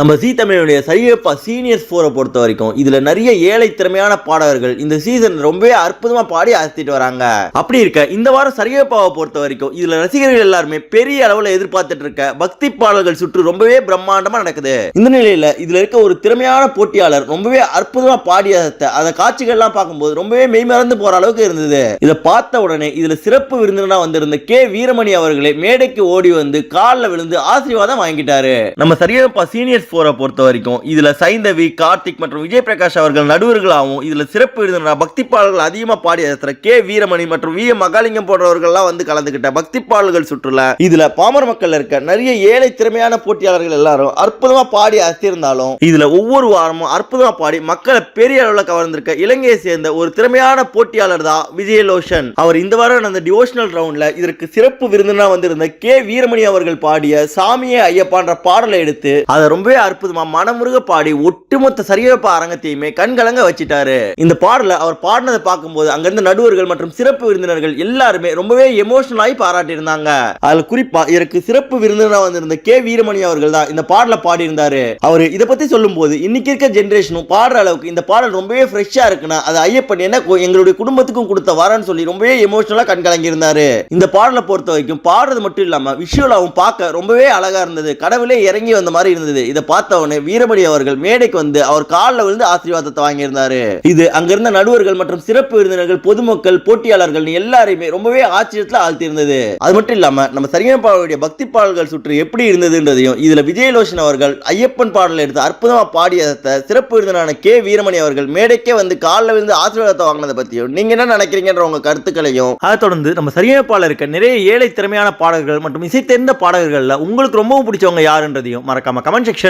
நம்ம ஜி தமிழுடைய சரியப்பா சீனியர்ஸ் ஃபோரை பொறுத்த வரைக்கும் இதுல நிறைய ஏழை திறமையான பாடகர்கள் இந்த சீசன் ரொம்பவே அற்புதமா பாடி அசத்திட்டு வராங்க. அப்படி இருக்க இந்த வாரம் சரியப்பாவை பொறுத்த வரைக்கும் இதுல ரசிகர்கள் எல்லாருமே பெரிய அளவுல எதிர்பார்த்துட்டு இருக்க பக்தி பாடல்கள் சுற்று ரொம்பவே பிரம்மாண்டமா நடக்குது. இந்த நிலையில இதுல இருக்க ஒரு திறமையான போட்டியாளர் ரொம்பவே அற்புதமா பாடி அசத்த அந்த காட்சிகள்லாம் பார்க்கும்போது ரொம்பவே மெய்மறந்து போற அளவுக்கு இருந்தது. இதை பார்த்த உடனே இதுல சிறப்பு விருந்தினரா வந்திருந்த கே வீரமணி அவர்களே மேடைக்கு ஓடி வந்து காலில் விழுந்து ஆசீர்வாதம் வாங்கிட்டாரு. நம்ம சரியப்பா சீனியர்ஸ் ஃபோரை பொறுத்த வரைக்கும் இதில் சைந்தவி கார்த்திக் மற்றும் விஜய் பிரகாஷ் அவர்கள் நடுவர்களாகவும் இதில் சிறப்பு விருந்தினரா பக்தி பாடல்கள் அதிகமாக பாடி அசத்துற கே வீரமணி மற்றும் வி எம் மகாலிங்கம் போன்றவர்கள்லாம் வந்து கலந்துகிட்ட பக்தி பாடல்கள் சுற்றுலா இதில் பாமர மக்கள் இருக்க நிறைய ஏழை திறமையான போட்டியாளர்கள் எல்லாரும் அற்புதமாக பாடி அசத்திருந்தாலும் இதில் ஒவ்வொரு வாரமும் அற்புதமாக பாடி மக்களை பெரிய அளவில் கவர்ந்திருக்க இலங்கையை சேர்ந்த ஒரு திறமையான போட்டியாளர் தான் விஜயலோஷன். அவர் இந்த வாரம் நடந்த டிவோஷனல் ரவுண்டில் இதற்கு சிறப்பு விருந்தினா வந்திருந்த கே வீரமணி அவர்கள் பாடிய சாமியே ஐயப்பான்ற பாடலை எடுத்து அதை ரொம்பவே அற்புதமா மனமுருக பாடி ஒட்டுமொத்த சரியவப்ப அரங்கத்தையுமே கண்கலங்க வச்சிட்டாரு. இந்த பாடல அவர் பாடினதை பார்க்கும்போது அங்கிருந்த நடுவர்கள் மற்றும் சிறப்பு விருந்தினர்கள் எல்லாருமே ரொம்பவே எமோஷனல் ஆகி பாராட்டியிருந்தாங்க. அதுல குறிப்பா இதற்கு சிறப்பு விருந்தினராக வந்திருந்த கே. வீரமணி அவர்கள் தான் இந்த பாடல பாடியிருந்தாரு. அவர் இதை பத்தி சொல்லும்போது இன்னைக்கு இருக்க ஜென்ரேஷனும் பாடுற அளவுக்கு இந்த பாடல் ரொம்பவே ஃப்ரெஷ்ஷா இருக்குன்னா அது ஐயப்பன் என்ன எங்களுடைய குடும்பத்துக்கும் கொடுத்த வரன்னு சொல்லி ரொம்பவே எமோஷனலா கண்கலங்கி இருந்தாரு இந்த பாடலை பொறுத்த வரைக்கும் பாடுறது மட்டும் இல்லாம விஷுவலாவும் பார்க்க ரொம்பவே அழகா இருந்தது. கடவுளே இறங்கி வந்த மாதிரி இருந்தது. இதை பார்த்த உடனே வீரமணி அவர்கள் மேடைக்கு வந்து அவர் காலில் விழுந்து ஆசீர்வாதத்தை வாங்கியிருந்தாரு. இது அங்கிருந்த நடுவர்கள் மற்றும் சிறப்பு விருந்தினர்கள் பொதுமக்கள் போட்டியாளர்கள் எல்லாரையுமே ரொம்பவே ஆச்சரியத்தில் ஆழ்த்தி இருந்தது அது மட்டும் இல்லாம நம்ம சரியப்பாவுடைய பக்தி பாடல்கள் சுற்று எப்படி இருந்ததுன்றதையும் இதுல விஜயலோஷன் அவர்கள் ஐயப்பன் பாடலை எடுத்து அற்புதமா பாடியதை சிறப்பு விருந்தினரான கே வீரமணி அவர்கள் மேடைக்கே வந்து காலில் விழுந்து ஆசீர்வாதத்தை வாங்கினதை பத்தியும் நீங்க என்ன நினைக்கிறீங்கன்ற உங்க கருத்துக்களையும். அதை தொடர்ந்து நம்ம சரியப்பால இருக்க நிறைய ஏழை திறமையான பாடல்கள் மற்றும் இசை தெரிந்த பாடல்கள்ல உங்களுக்கு ரொம்பவும் பிடிச்சவங்க யாருன்றதையும் மறக்காம கமெண்ட் செக்ஷன்